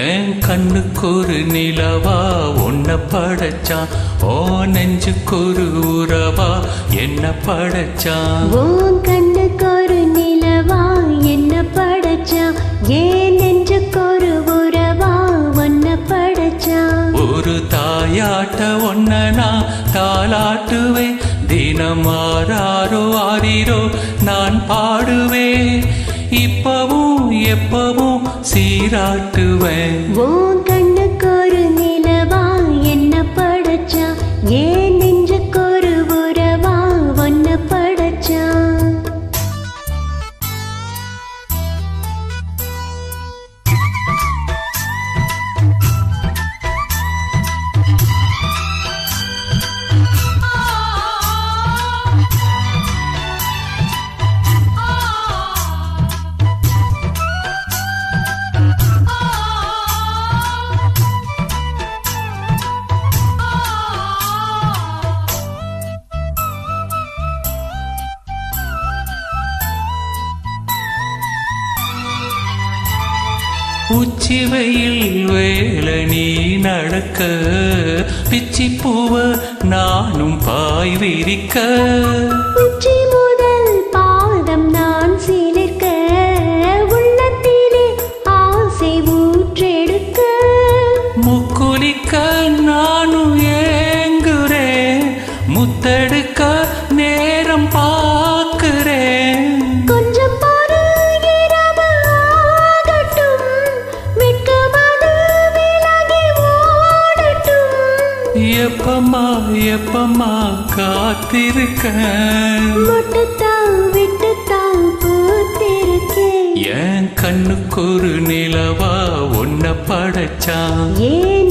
என் கண்ணுக்கு ஒரு நிலவா உன்னை படைச்சான் ஓ நெஞ்சுக்கு ஒரு உறவா என்ன படைச்சான் உன் கண்ணுக்கு ஒரு நிலவா என்ன படைச்சா ஏன் நெஞ்சுக்கு ஒரு உறவா ஒன்ன படைச்சா? ஒரு தாயாட்ட ஒன்ன நான் தாளாட்டுவேன் தினம் ஆறாரோ ஆறிரோ நான் பாடுவேன். இப்பவும் எப்பவும் சீராட்டுவேன். உச்சி வெயில் வேலை நீ நடக்க பிச்சி பூவ நானும் பாய் விரிக்க எப்பமா எப்பமா காத்திருக்க? என் கண்ணுக்கு ஒரு நிலவா உன்னை படைச்சான். ஏன்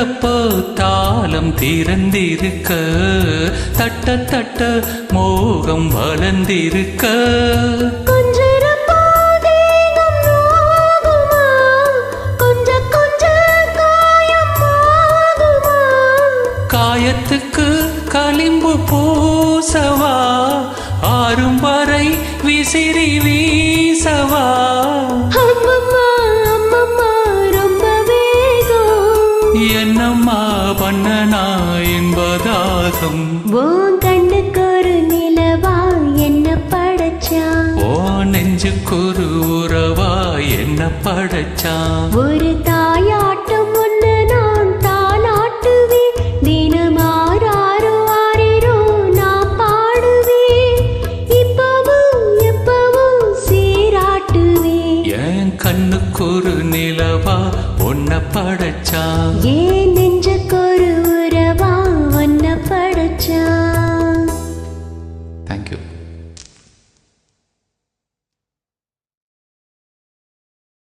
தட்டுறப்போ தாளம் திறந்திருக்க தட்ட தட்ட மோகம் வளர்ந்திருக்க. காயத்துக்கு களிம்பு பூசவா ஆறும் வரை விசிறி வீசவா? என்னம்மா பண்ணனா என்பதாகும். உன் கண்ணுக்கு ஒரு நிலவா என்ன படைச்சா? ஓ நெஞ்சுக்குரு உறவா என்ன படைச்சான் ஒரு தாயாட்டம் ஒன்று நான் தாளாட்டுவேன். தினமாறாரோ ஆறிரோ நான் பாடுவேன். இப்பவும் எப்பவும் சீராட்டுவேன். என் கண்ணுக்குரு நிலவா உன்னை படைச்சா ஏன்